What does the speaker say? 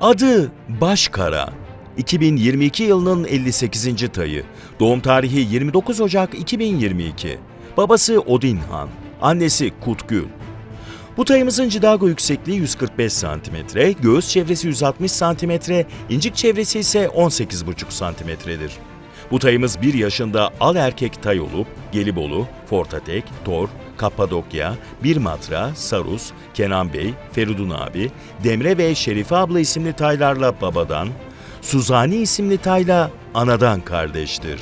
Adı Başkara. 2022 yılının 58. tayı. Doğum tarihi 29 Ocak 2022. Babası Odin Han, annesi Kutgül. Bu tayımızın cidago yüksekliği 145 cm, göğüs çevresi 160 cm, incik çevresi ise 18,5 cm'dir. Bu tayımız 1 yaşında al erkek tay olup Gelibolu, Fortatek, Tor, Kapadokya, Birmatra, Sarus, Kenan Bey, Feridun abi, Demre ve Şerife abla isimli taylarla babadan, Suzani isimli tayla anadan kardeştir.